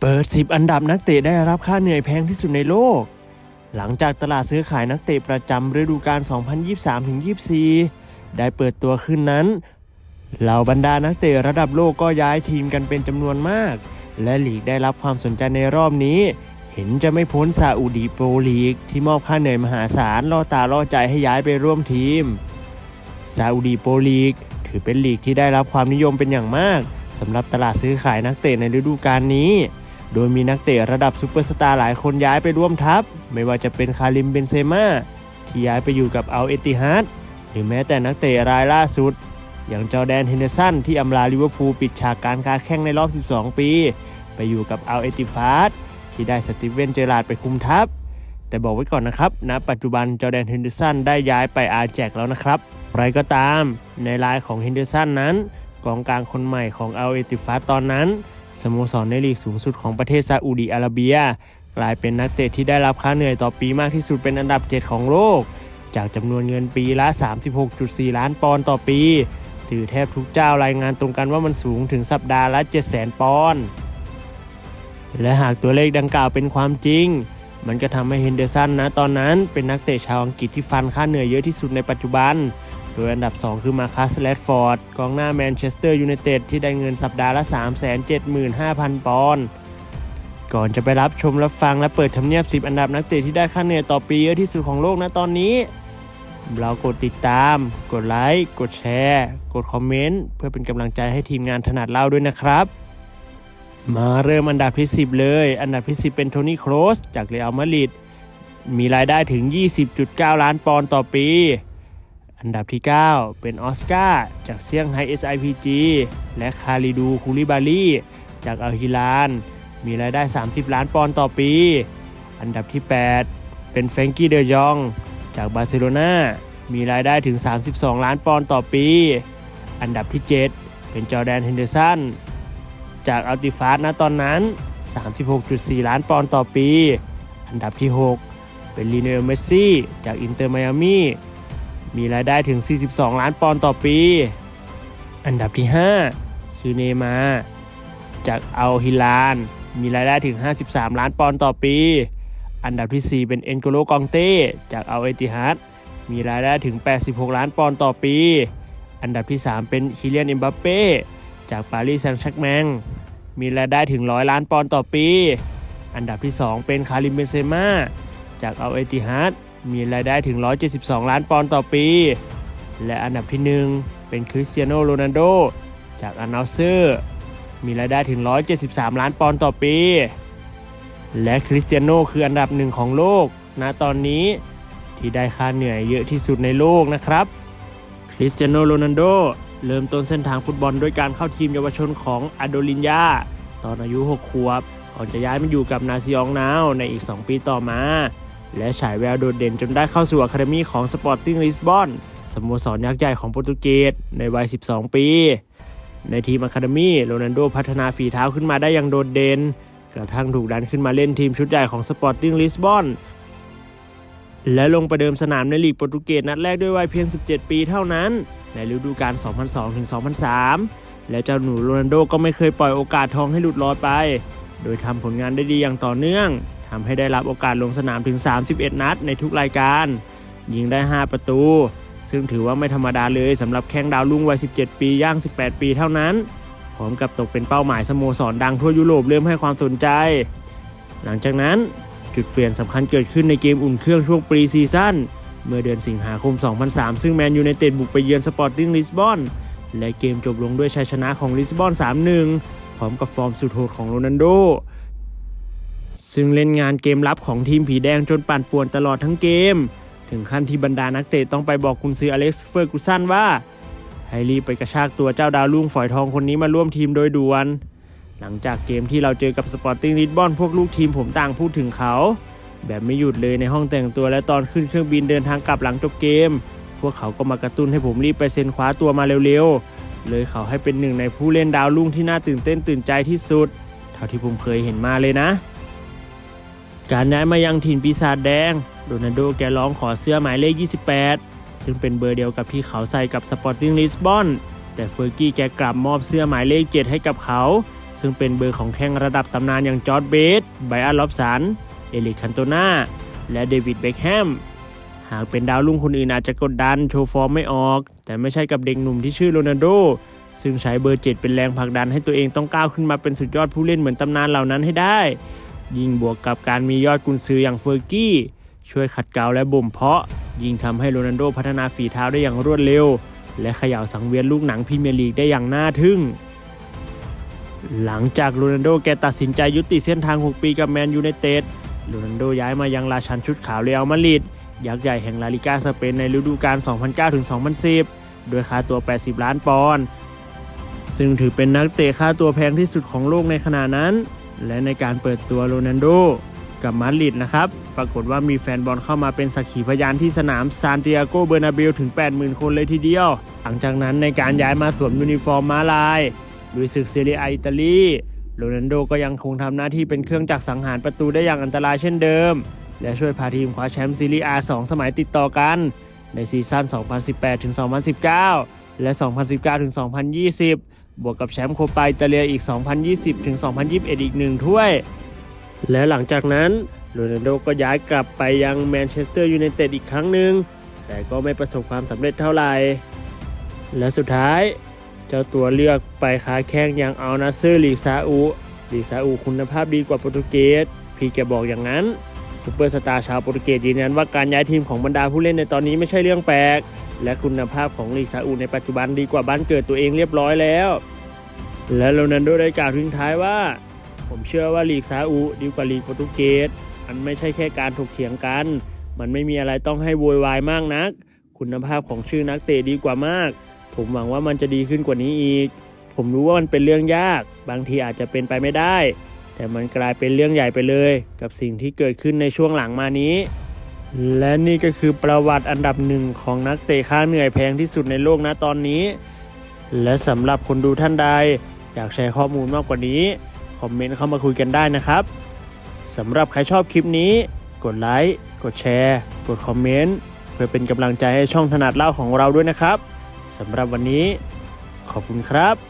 เปิด 10 อันดับนักเตะได้รับค่าเหนื่อยแพงที่สุดในโลก หลังจากตลาดซื้อขายนักเตะประจำฤดูกาล 2023-24 ได้เปิดตัวขึ้นนั้น เหล่าบรรดานักเตะระดับโลกก็ย้ายทีมกันเป็นจำนวนมาก และลีกได้รับความสนใจในรอบนี้ เห็นจะไม่พ้นซาอุดีโปรลีก ที่มอบค่าเหนื่อยมหาศาลล่อตาล่อใจให้ย้ายไปร่วมทีม ซาอุดีโปรลีก ถือเป็นลีกที่ได้รับความนิยมเป็นอย่างมากสำหรับตลาดซื้อขายนักเตะในฤดูกาลนี้ โดยมีนักเตะระดับซูเปอร์สตาร์หลายคนย้ายไปร่วมทัพ ไม่ว่าจะเป็นคาริมเบนเซม่าที่ย้ายไปอยู่กับอัลเอติฮัดหรือแม้แต่นักเตะรายล่าสุด อย่างจอแดนเฮนเดอร์สันที่อำลาลิเวอร์พูลปิดฉากการค้าแข่งในรอบ 12 ปี ไปอยู่กับอัลเอติฟาดที่ได้สตีเวนเจอราร์ดไปคุมทัพ แต่บอกไว้ก่อนนะครับณปัจจุบันจอแดนเฮนเดอร์สันได้ย้ายไปอาแจกแล้วนะครับไรก็ตามในรายของเฮนเดอร์สันนั้นกองกลางคนใหม่ของอัลเอติฟาตอนนั้น สโมสรในลีกสูงสุดของประเทศซาอุดีอาระเบีย กลายเป็นนักเตะที่ได้รับค่าเหนื่อยต่อปีมากที่สุดเป็นอันดับ 7 ของโลก จากจำนวนเงินปีละ 36.4 ล้านปอนด์ต่อปี สื่อแทบทุกเจ้ารายงานตรงกันว่ามันสูงถึงสัปดาห์ละ 700,000 ปอนด์และหากตัวเลขดังกล่าวเป็นความจริง มันก็ทำให้เฮนเดอร์สันนะตอนนั้นเป็นนักเตะชาวอังกฤษที่ฟันค่าเหนื่อยเยอะที่สุดในปัจจุบัน ดยอันดับ 2 คือมาคัสแรดฟอร์ดกองหน้าแมนเชสเตอร์ยูไนเต็ดที่ได้เงินสัปดาห์ละ 375,000 ปอนด์ก่อนจะไปรับชมรับฟังและเปิดทำเนียบ 10 อันดับนักเตะที่ได้ค่าเหนื่อยต่อปีเยอะที่สุดของโลกนะตอนนี้ เรากดติดตาม กดไลค์กดแชร์ กดคอมเมนต์เพื่อเป็นกำลังใจให้ทีมงานถนัดเล่าด้วยนะครับ มาเริ่มอันดับที่ 10 เลย อันดับที่ 10 เป็นโทนี่โครสจากเรอัลมาดริดมีรายได้ถึง 20.9 ล้านปอนด์ต่อปี อันดับที่ 9 เป็นออสการ์จากเซี่ยงไฮ้ SIPG และคาริดูคูลิบาลีจากอัลฮิลาน มีรายได้ 30 ล้านปอนด์ต่อปี อันดับที่ 8 เป็นแฟรงกี้เดอ y ยอง จากบาร์เซโลนามีรายได้ถึง 32 ล้านปอนด์ต่อปี อันดับที่ 7 เป็นจอแดนเฮนเดอร์สันจากอัลติฟาสนะตอนนั้น 36.4 ล้านปอนด์ต่อปี อันดับที่ 6 เป็นลีเนลเมสซี่จากอินเตอร์ไมอามี มีรายได้ถึง 42 ล้านปอนด์ต่อปี อันดับที่ 5 คือเนย์มา จากอัลฮิลาน มีรายได้ถึง 53 ล้านปอนด์ต่อปี อันดับที่ 4 เป็นเอ็นโกโลกองเต้ จากอัลเอติฮัดมีรายได้ถึง 86 ล้านปอนด์ต่อปี อันดับที่ 3 เป็นคิเลียนเอ็มบัปเป้ จากปารีสแซงต์แชร์กแมง มีรายได้ถึง 100 ล้านปอนด์ต่อปี อันดับที่ 2 เป็นคาริมเบนเซม่า จากอัลเอติฮัด มีรายได้ถึง 172 ล้านปอนด์ต่อปี และอันดับที่ 1 เป็นคริสเตียโนโรนัลโดจากอันนาเซอร์ มีรายได้ถึง 173 ล้านปอนด์ต่อปี และคริสเตียโนคืออันดับหนึ่งของโลกณตอนนี้ที่ได้ค่าเหนื่อยเยอะที่สุดในโลกนะครับ คริสเตียโนโรนัลโดเริ่มต้นเส้นทางฟุตบอลด้วยการเข้าทีมเยาวชนของอาโดลินยาตอนอายุ 6 ขวบ ก่อนจะย้ายมาอยู่กับนาซิองนาวในอีก 2 ปีต่อมา และฉายแววโดดเด่นจนได้เข้าสู่อะคาเดมีของสปอร์ติ้งลิสบอนสโมสรยักษ์ใหญ่ของโปรตุเกสในวัย 12 ปี ในทีมอะคาเดมีโรนัลโดพัฒนาฝีเท้าขึ้นมาได้อย่างโดดเด่น กระทั่งถูกดันขึ้นมาเล่นทีมชุดใหญ่ของสปอร์ติ้งลิสบอนและลงประเดิมสนามในลีกโปรตุเกสนัดแรกด้วยวัยเพียง 17 ปีเท่านั้น ในฤดูกาล 2002-2003 และเจ้าหนูโรนัลโดก็ไม่เคยปล่อยโอกาสทองให้หลุดลอดไป โดยทำผลงานได้ดีอย่างต่อเนื่อง ทำให้ได้รับโอกาสลงสนามถึง 31 นัดในทุกรายการ ยิงได้ 5 ประตู ซึ่งถือว่าไม่ธรรมดาเลยสำหรับแข้งดาวรุ่งวัย 17 ปีย่าง 18 ปีเท่านั้น พร้อมกับตกเป็นเป้าหมายสโมสรดังทั่วยุโรปเริ่มให้ความสนใจ หลังจากนั้นจุดเปลี่ยนสำคัญเกิดขึ้นในเกมอุ่นเครื่องช่วงปรีซีซั่นเมื่อเดือนสิงหาคม 2003 ซึ่งแมนยูไนเต็ดบุกไปเยือนสปอร์ติ้งลิสบอนและเกมจบลงด้วยชัยชนะของลิสบอน 3-1 พร้อมกับฟอร์มสุดโหดของโรนัลโด ซึ่งเล่นงานเกมรับของทีมผีแดงจนปั่นป่วนตลอดทั้งเกม ถึงขั้นที่บรรดานักเตะต้องไปบอกกุนซืออเล็กซ์เฟอร์กูสันว่า ให้รีบไปกระชากตัวเจ้าดาวรุ่งฝอยทองคนนี้มาร่วมทีมโดยด่วน หลังจากเกมที่เราเจอกับสปอร์ติ้งลิสบอนพวกลูกทีมผมต่างพูดถึงเขา แบบไม่หยุดเลยในห้องแต่งตัวและตอนขึ้นเครื่องบินเดินทางกลับหลังจบเกม พวกเขาก็มากระตุ้นให้ผมรีบไปเซ็นคว้าตัวมาเร็วๆ เลยเขาให้เป็นหนึ่งในผู้เล่นดาวรุ่งที่น่าตื่นเต้นตื่นใจที่สุด เท่าที่ผมเคยเห็นมาเลยนะ การย้ายมายังถิ่นปีศาจแดงโรนัลโดแกร้องขอเสื้อหมายเลข 28 ซึ่งเป็นเบอร์เดียวกับที่เขาใส่กับสปอร์ติ้งลิสบอน แต่เฟอร์กี้แกกลับมอบเสื้อหมายเลข 7 ให้กับเขา ซึ่งเป็นเบอร์ของแข้งระดับตำนานอย่างจอร์ดเบส ไบอันล็อบสัน เอลิกคันโตนาและเดวิดเบคแฮม หากเป็นดาวรุ่งคนอื่นอาจจะกดดันโชว์ฟอร์มไม่ออก แต่ไม่ใช่กับเด็กหนุ่มที่ชื่อโรนัลโด ซึ่งใช้เบอร์เจ็ดเป็นแรงผลักดันให้ตัวเองต้องก้าวขึ้นมาเป็นสุดยอดผู้เล่นเหมือนตำนานเหล่านั้นให้ได้ ยิ่งบวกกับการมียอดกุนซืออย่างเฟอร์กี้ ช่วยขัดเกลาและบ่มเพาะ ยิ่งทำให้โรนัลโดพัฒนาฝีเท้าได้อย่างรวดเร็ว และเขย่าสังเวียนลูกหนังพรีเมียร์ลีกได้อย่างน่าทึ่ง หลังจากโรนัลโดแกตัดสินใจยุติเส้นทาง 6 ปีกับแมนยูไนเต็ดโรนัลโดย้ายมายังราชันชุดขาวเรอัลมาดริดยักษ์ใหญ่แห่งลาลิกาสเปนในฤดูกาล 2009-2010 โดยค่าตัว 80 ล้านปอนด์ ซึ่งถือเป็นนักเตะค่าตัวแพงที่สุดของโลกในขณะนั้น และในการเปิดตัวโรนัลโดกับมาดริดนะครับ ปรากฏว่ามีแฟนบอลเข้ามาเป็นสักขีพยานที่สนามซานติอาโกเบอร์นาเบลถึง 80,000 คนเลยทีเดียว หลังจากนั้นในการย้ายมาสวมยูนิฟอร์มมาลายลุยศึกเซเรียอิตาลีโรนัลโดก็ยังคงทำหน้าที่เป็นเครื่องจักรสังหารประตูได้อย่างอันตรายเช่นเดิม และช่วยพาทีมคว้าแชมป์ซีรีส์ A 2สมัยติดต่อกัน ในซีซั่น 2018-2019 และ 2019-2020 บวกกับแชมป์โคปาอิตาเลียอีก 2020-2021 อีกหนึ่งถ้วย และหลังจากนั้นโรนัลโดก็ย้ายกลับไปยังแมนเชสเตอร์ยูไนเต็ดอีกครั้งหนึ่ง แต่ก็ไม่ประสบความสำเร็จเท่าไหร่ และสุดท้าย เจ้าตัวเลือกไปค้าแข้งยังอัลนาเซอร์ลีกซาอุลีกซาอุคุณภาพดีกว่าโปรตุเกส พี่แกบอกอย่างนั้น ซูเปอร์สตาร์ชาวโปรตุเกสยืนยันว่าการย้ายทีมของบรรดาผู้เล่นในตอนนี้ไม่ใช่เรื่องแปลก และคุณภาพของลีกซาอุในปัจจุบันดีกว่าบ้านเกิดตัวเองเรียบร้อยแล้ว และโรนัลโดได้กล่าวทิ้งท้ายว่า ผมเชื่อว่าลีกซาอุดีกว่าลีกโปรตุเกสมันไม่ใช่แค่การถกเถียงกัน มันไม่มีอะไรต้องให้โวยวายมากนัก คุณภาพของชื่อนักเตะดีกว่ามาก ผมหวังว่ามันจะดีขึ้นกว่านี้อีก ผมรู้ว่ามันเป็นเรื่องยาก บางทีอาจจะเป็นไปไม่ได้ แต่มันกลายเป็นเรื่องใหญ่ไปเลย กับสิ่งที่เกิดขึ้นในช่วงหลังมานี้ และนี่ก็คือประวัติอันดับหนึ่งของนักเตะค่าเหนื่อยแพงที่สุดในโลกนะตอนนี้ และสำหรับคนดูท่านใด อยากแชร์ข้อมูลมากกว่านี้ คอมเมนต์เข้ามาคุยกันได้นะครับสำหรับใครชอบคลิปนี้ กดไลค์กดแชร์ กดคอมเมนต์เพื่อเป็นกำลังใจให้ช่องถนัดเล่าของเราด้วยนะครับสำหรับวันนี้ ขอบคุณครับ